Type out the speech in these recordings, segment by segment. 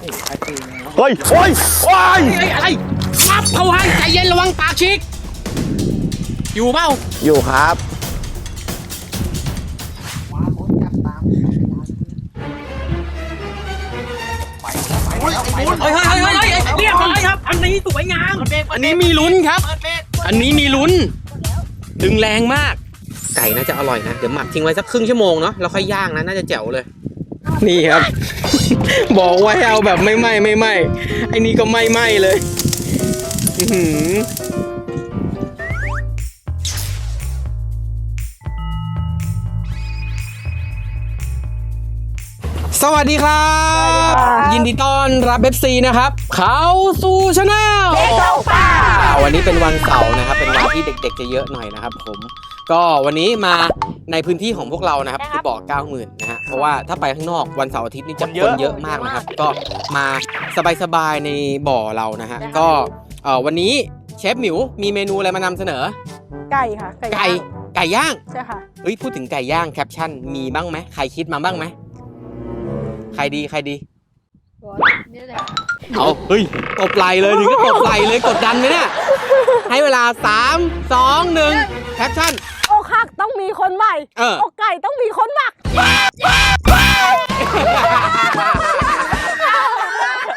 เฮ้ยโอ้ยโอ้ยเฮ้ยอะไรมับเขาให้ใจเย็นระวังปากฉีกอยู่เปล่าอยู่ครับเฮ้ยเฮ้ยเฮ้ยเฮ้ยเฮ้ยเรียบร้อยครับ อันนี้สวยงาม อันนี้มีลุ้นครับ อันนี้มีลุ้น ดึงแรงมาก ไก่น่าจะอร่อยนะ เดี๋ยวหมักทิ้งไว้สักครึ่งชั่วโมงเนาะ แล้วค่อยย่างนะ น่าจะแจ๋วเลย นี่ครับ บอกว่าให้เอาแบบไม่ไหม้ไม่ไหม้ไอ้นี่ก็ไม่ไหม้เลยอื้อหือสวัสดีครับ ยินดีต้อนรับเบฟซีนะครับ เขาสู่ชาแนลวันนี้เป็นวันเสาร์นะครับ เป็นวันที่เด็กๆจะเยอะหน่อยนะครับผม ก็วันนี้มาในพื้นที่ของพวกเรานะครับคือบ่อ90,000นะฮะเพราะว่าถ้าไปข้างนอกวันเสาร์อาทิตย์นี่จะคนเยอะมากนะครับ ก็มาสบายๆในบ่อเรานะฮะก็เอ่อวันนี้เชฟหมิวมีเมนูอะไรมานำเสนอ ไก่ค่ะไก่ไก่ย่างใช่ค่ะเฮ้ยพูดถึงไก่ย่างแคปชั่นมีบ้างไหมใครคิดมาบ้างไหมใครดีใครดี นี่แหละเอาเฮ้ยตบไหลเลยถึงก็ตบไหลเลยกดดันไหมเนี่ยให้เวลา 3 2 1แคปชั่นอกหัก ต้องมีคนใหม่เออ อกไก่ต้องมีคนหมัก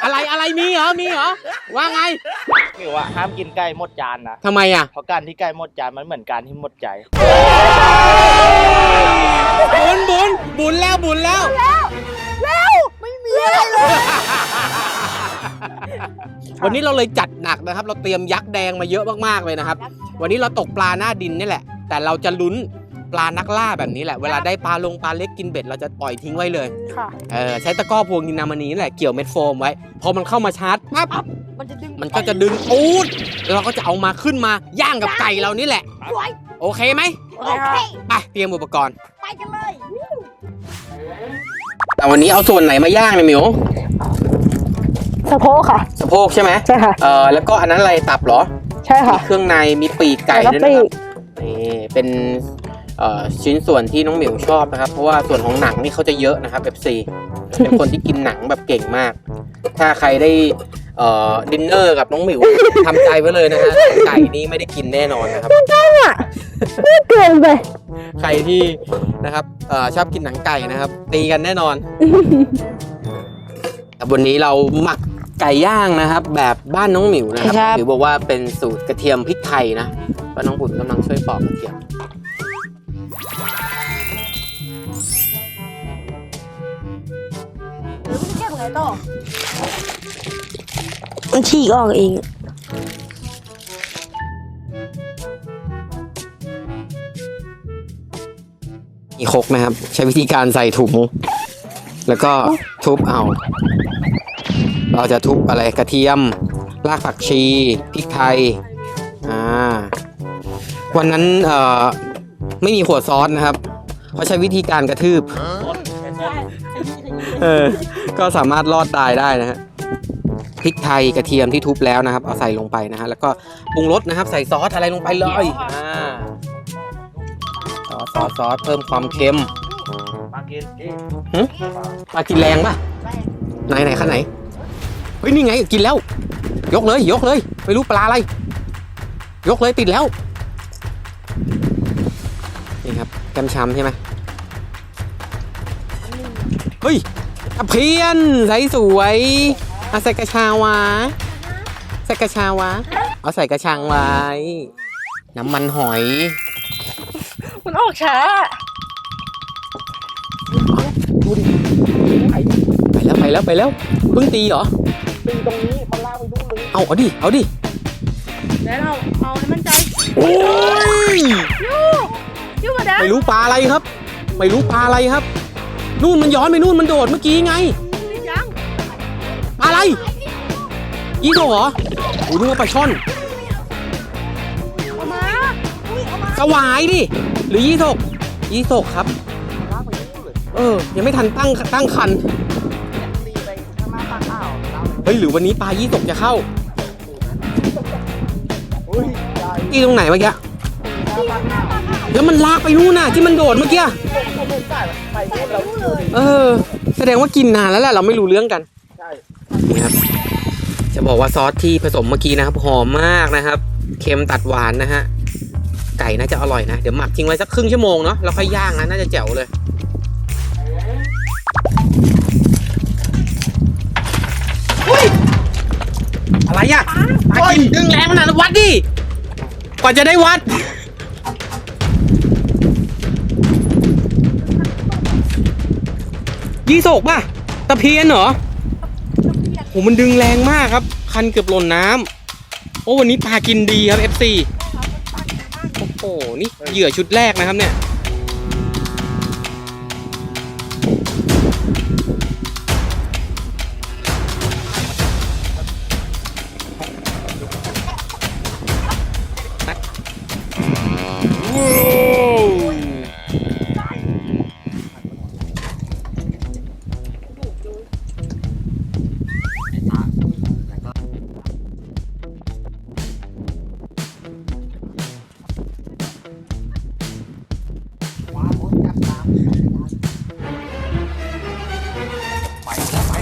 อะไรอะไรมีเหรอมีเหรอว่าไงคือว่าห้ามกินไก่หมดจานนะทำไมอะเพราะการที่ไก่หมดจานมันเหมือนการที่หมดใจ บุญบุญบุญแล้วบุญแล้วไม่มีอะไรเลยวันนี้เราเลยจัดหนักนะครับ เราเตรียมยักษ์แดงมาเยอะมากๆเลยนะครับ วันนี้เราตกปลาหน้าดินนี่แหละ แต่เราจะลุ้นปลานักล่าแบบนี้แหละ เวลาได้ปลาลงปลาเล็กกินเบ็ดเราจะปล่อยทิ้งไว้เลยค่ะเออใช้ตะกร้อพวงกินนามานีนี่แหละเกี่ยวเม็ดโฟมไว้ พอมันเข้ามาชาร์จปั๊บมันจะดึงมันก็จะดึงปูดแล้วเราก็จะเอามาขึ้นมาย่างกับไก่เรานี่แหละ สวยโอเคไหมโอเคค่ะไปเตรียมอุปกรณ์ไปกันเลยแต่วันนี้เอาส่วนไหนมาย่างเนี่ยหมิวสะโพกค่ะสะโพกใช่ไหมใช่ค่ะเออแล้วก็อันนั้นอะไรตับเหรอ ใช่ค่ะมีเครื่องในมีปีกไก่แล้วด้วยก็นะครับปีก นี่เป็นเอ่อชิ้นส่วนที่น้องหมิวชอบนะครับ เพราะว่าส่วนของหนังนี่เขาจะเยอะนะครับ FC เป็นคนที่กินหนังแบบเก่งมาก ถ้าใครได้เอ่อดินเนอร์กับน้องหมิวทำใจไว้เลยนะฮะไก่นี้ไม่ได้กินแน่นอนนะครับไม่เกินไปใครที่นะครับเอ่อชอบกินหนังไก่นะครับ ตีกันแน่นอนแต่วันนี้เราหมักไก่ย่างนะครับ แบบบ้านน้องหมิวนะครับหมิวบอกว่าเป็นสูตรกระเทียมพริกไทยนะ ก็น้องบุญกำลังช่วยปอกกระเทียมหรือมันจะเก็บไงต่อมันฉีกออกเองมีครกไหมครับ ใช้วิธีการใส่ถุง แล้วก็ทุบเอา เราจะทุบอะไรกระเทียม รากผักชี พริกไทย อ่า วันนั้นเอ่อไม่มีขวดซอสนะครับเขาใช้วิธีการกระทืบ เออ ก็สามารถรอดตายได้นะฮะพริกไทยกระเทียมที่ทุบแล้วนะครับ เอาใส่ลงไปนะฮะแล้วก็ปรุงรสนะครับ ใส่ซอสอะไรลงไปเลยอ่าซอสซอสซอสเพิ่มความเค็มมากินที่ปลากินแรงป่ะไหนไหนขั้นไหนเฮ้ยนี่ไงกินแล้ว ยกเลย ยกเลย ไม่รู้ปลาอะไร ยกเลยติดแล้ว นี่ครับแกมชำใช่ไหมเฮ้ยตะเพียนใสสวยเอาใส่กระชาวะใส่กระชาวะ เอาใส่กระชังไว้ น้ำมันหอย มันออกช้าไปแล้วไปแล้วไปแล้วเพิ่งตีเหรอตีตรงนี้มันลากไปนู่นเลยเอาเอาดิเอาดิแล้วเราเอาให้มันใจโอ้ย ยุ่งมาได้ไม่รู้ปลาอะไรครับ ไม่รู้ปลาอะไรครับ นู่นมันย้อนไปนู่นมันโดดเมื่อกี้ไงยังปลาอะไร อีโดเหรอโอ้ยนึกว่าปลาช่อนเอามาอุ้ยเอามาสวายดิ หรือยี่สกยี่สกครับ ลากไปนู่นเลยเออ ยังไม่ทันตั้งตั้งคัน ตีไปข้างหน้าปากอ่าวลากไปเฮ้ย หรือวันนี้ปลายี่สกจะเข้า อุ้ยใหญ่ตีตรงไหนเมื่อกี้หน้าปากอ่าว แล้วมันลากไปนู่นน่ะที่มันโดดเมื่อกี้เห็นสายไปนู่นแล้วออ แสดงว่ากินนานแล้วแหละเราไม่รู้เรื่องกันใช่นี่ครับ จะบอกว่าซอสที่ผสมเมื่อกี้นะครับหอมมากนะครับ เค็มตัดหวานนะฮะ ไก่น่าจะอร่อยนะ เดี๋ยวหมักทิ้งไว้สักครึ่งชั่วโมงเนาะแล้วค่อยย่างนะน่าจะแจ๋วเลยอะไรอะปลากินดึงแรงขนาดนั้นวัดดิ กว่าจะได้วัด ยี่โศกป่ะ ตะเพียนเหรอโหมันดึงแรงมากครับ คันเกือบหล่นน้ำโอ้วันนี้ปลากินดีครับ FC โอ้โห นี่เหยื่อชุดแรกนะครับเนี่ย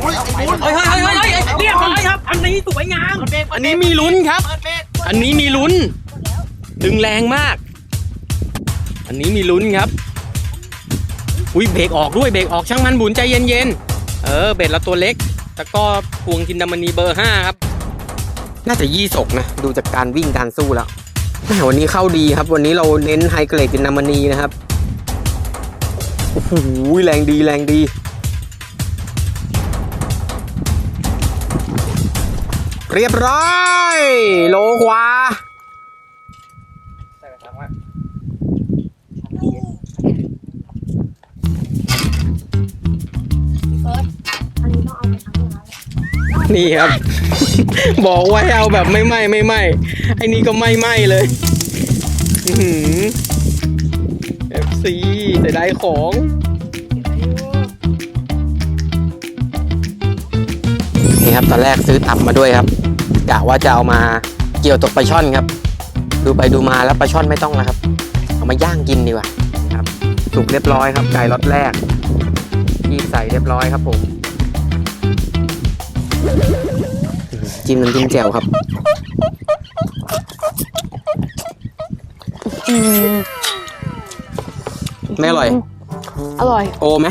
เฮ้ยเฮ้ยเฮ้ยเฮ้ยเรียบร้อยครับ อันนี้สวยงาม อันนี้มีลุ้นครับ อันนี้มีลุ้น ดึงแรงมาก อันนี้มีลุ้นครับ อุ้ยเบรกออกด้วยเบรกออกช่างมันบุญใจเย็นๆ เออเบ็ดละตัวเล็กแต่ก็พวงกินดามณีเบอร์ห้าครับ น่าจะยี่สกนะ ดูจากการวิ่งการสู้แล้วแหมวันนี้เข้าดีครับ วันนี้เราเน้นไฮเกรดกินดามณีนะครับ โอ้โหแรงดีแรงดี เรียบร้อย โลกว่านี่ครับ บอกว่าให้เอาแบบไม่ไหม้ไม่ไหม้ไอ้นี่ก็ไม่ไหม้เลยอื้อหือ FC เสียดายของนี่ครับตอนแรกซื้อตับมาด้วยครับ กะว่าจะเอามาเกี่ยวตกปลาช่อนครับ ดูไปดูมาแล้วปลาช่อนไม่ต้องแล้วครับ เอามาย่างกินดีกว่าครับสุกเรียบร้อยครับไก่รสแรกที่ใส่เรียบร้อยครับผม จิ้มน้ำจิ้มแจ่วครับไม่อร่อย อร่อย โอไหม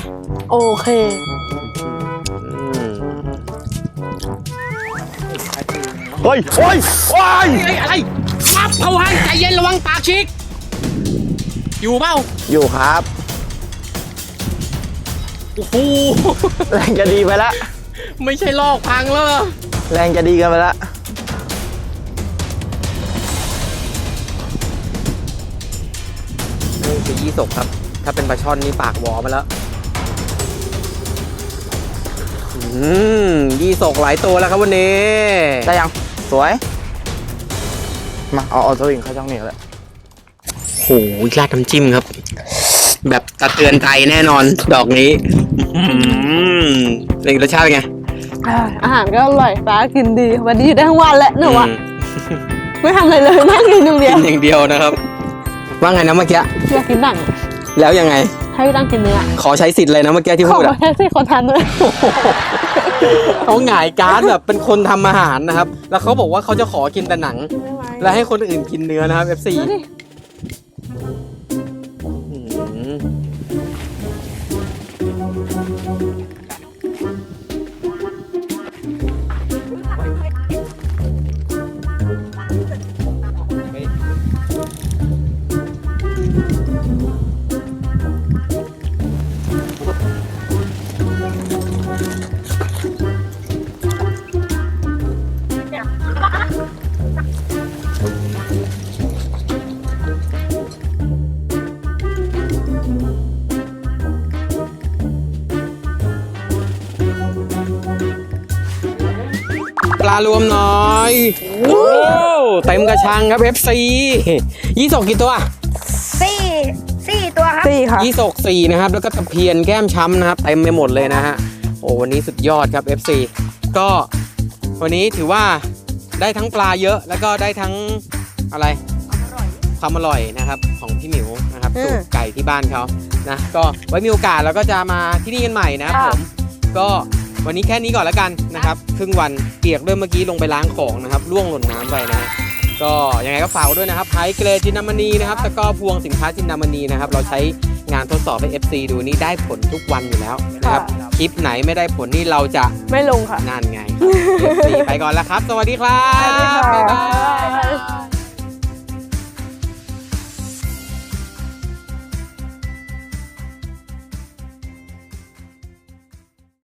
โอเค เฮ้ยโอ้ยโอ้ยเฮ้ยอะไรมับเขาให้ใจเย็นระวังปากชิก อยู่เปล่าอยู่ครับโอ้โหแรงจะดีไปละไม่ใช่ลอกพังแล้วเหรอแรงจะดีกันไปละนี่คือยี่สกครับ ถ้าเป็นปลาช่อนนี่ปากหวอมาแล้วอืมยี่สกหลายตัวแล้วครับวันนี้ ได้ยัง สวย มาเอาเอาสวิงเข้าช่องนี้เลยโอ้โหราดน้ำจิ้มครับ แบบตะเตือนใจแน่นอน ดอกนี้อืมเป็นรสชาติเป็นไงอาหารก็อร่อยป้ากินดี วันนี้อยู่ได้ทั้งวันแหละหนูอะอืมไม่ทำอะไรเลยนั่งกินอย่างเดียวกินอย่างเดียวนะครับ ว่าไงนะเมื่อกี้อยากกินหนังแล้วยังไง ให้พี่ตั้งกินเนื้อขอใช้สิทธิ์เลยนะเมื่อกี้ที่ขอพูดอะแค่สิคนทานด้วย เขาหงายการ์ดแบบเป็นคนทำอาหารนะครับ แล้วเขาบอกว่าเขาจะขอกินแต่หนังและให้คนอื่นกินเนื้อนะครับ FC ดูดิ ลารวมหน้อยโอ้เต็มกระชังครับ FC ยี่สกกี่ตัวสี่สี่ตัวครับสี่ค่ะยี่สกสี่นะครับ แล้วก็ตะเพียนแก้มช้ำนะครับเต็มไปหมดเลยนะฮะโอ้วันนี้สุดยอดครับ FC ก็วันนี้ถือว่าได้ทั้งปลาเยอะ แล้วก็ได้ทั้งอะไรความอร่อยนะครับของพี่หมิวนะครับอืมสูตรไก่ที่บ้านเขานะก็ไว้มีโอกาสเราก็จะมาที่นี่กันใหม่นะครับค่ะผมก็ วันนี้แค่นี้ก่อนแล้วกันนะครับ ครึ่งวันเปียกด้วยเมื่อกี้ลงไปล้างของนะครับล่วงหล่นน้ำไปนะฮะก็ยังไงก็ฝากไว้ด้วยนะครับไพเกรดจินดามณีนะครับตะกร้อพวงสินค้าจินดามณีนะครับ เราใช้งานทดสอบให้ FC ดูนี่ได้ผลทุกวันอยู่แล้วนะครับ คลิปไหนไม่ได้ผลนี่เราจะไม่ลงค่ะ นั่นไงครับ FC ไปก่อนแล้วครับ สวัสดีครับ สวัสดีค่ะ บ๊ายบาย